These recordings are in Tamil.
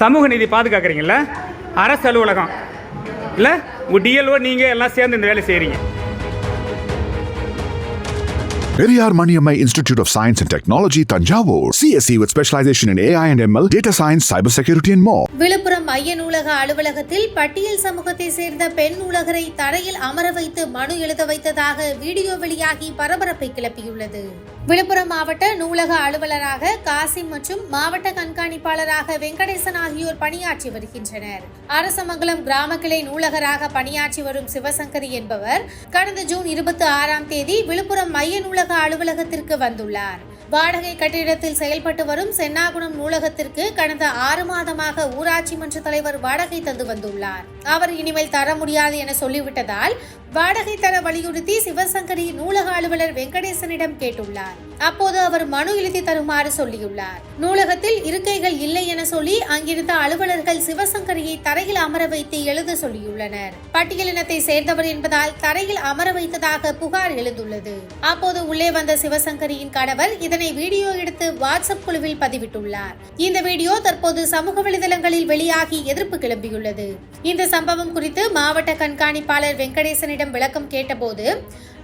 சமூக நீதி பாதுகாக்கிறீங்கல்ல? அரசு அலுவலகம். இல்லை? உங்கள் டிஎல்ஓ நீங்கள் எல்லாம் சேர்ந்து இந்த வேலை செய்கிறீங்க Periyar Maniammai institute of science and technology Thanjavur CSC with specialisation in AI and ML data science cyber security and மோ விழுப்புரம் மைய நூலக அலுவலகத்தில் பட்டியல் சமூகத்தை சேர்ந்த பெண் நூலகரை தரையில் அமர வைத்து மனு எழுத வைத்ததாக வீடியோ வெளியாகி பரபரப்பை கிளப்பியுள்ளது. விழுப்புரம் மாவட்ட நூலக அலுவலராக காசிம் மற்றும் மாவட்ட கண்காணிப்பாளராக வெங்கடேசன் ஆகியோர் பணியாற்றி வருகின்றனர். அரசமங்கலம் கிராம கிளை நூலகராக பணியாற்றி வரும் சிவசங்கரி என்பவர் கடந்த ஜூன் இருபத்தி ஆறாம் தேதி விழுப்புரம் மைய நூலக அலுவலகத்திற்கு வந்துள்ளார். வாடகை கட்டிடத்தில் செயல்பட்டு வரும் சென்னாகுணம் நூலகத்திற்கு கடந்த ஆறு மாதமாக ஊராட்சி மன்ற தலைவர் வாடகை தந்து வந்துள்ளார். அவர் இனிமேல் தர முடியாது என சொல்லிவிட்டதால் வாடகை தர வலியுறுத்தி சிவசங்கரி நூலக அலுவலர் வெங்கடேசனிடம் கேட்டுள்ளார். அப்போது அவர் மனு எழுதி தருமாறு சொல்லியுள்ளார். நூலகத்தில் இருக்கைகள் இல்லை என சொல்லி அங்கிருந்த அலுவலர்கள் சிவசங்கரியை தரையில் அமர வைத்து எழுத சொல்லியுள்ளனர். பட்டியலினத்தை சேர்ந்தவர் என்பதால் தரையில் அமர வைத்ததாக புகார் எழுந்துள்ளது. அப்போது உள்ளே வந்த சிவசங்கரியின் கணவர் இதனை வீடியோ எடுத்து வாட்ஸ்அப் குழுவில் பதிவிட்டுள்ளார். இந்த வீடியோ தற்போது சமூக வலைதளங்களில் வெளியாகி எதிர்ப்பு கிளம்பியுள்ளது. இந்த சம்பவம் குறித்து மாவட்ட கண்காணிப்பாளர் வெங்கடேசனிடம் விளக்கம் கேட்டபோது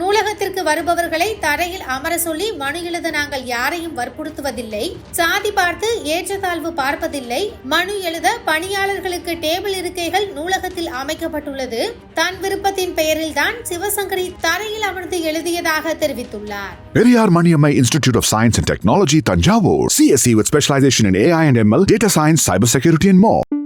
நூலகத்திற்கு வருபவர்களை தரையில் அமர சொல்லி மனு எழுத நாங்கள் யாரையும் வற்புறுத்துவதில்லை. சாதி பார்த்து ஏற்றத்தாழ்வு பார்ப்பதில்லை. மனு எழுத பணியாளர்களுக்கு டேபிள் இருக்கைகள் நூலகத்தில் அமைக்கப்பட்டுள்ளது. தன் விருப்பத்தின் பெயரில் தான் சிவசங்கரி தரையில் அமர்ந்து எழுதியதாக தெரிவித்துள்ளார். Periyar Maniammai institute of science and technology Thanjavur. CSC with specialisation in AI and ML data science cyber security and more.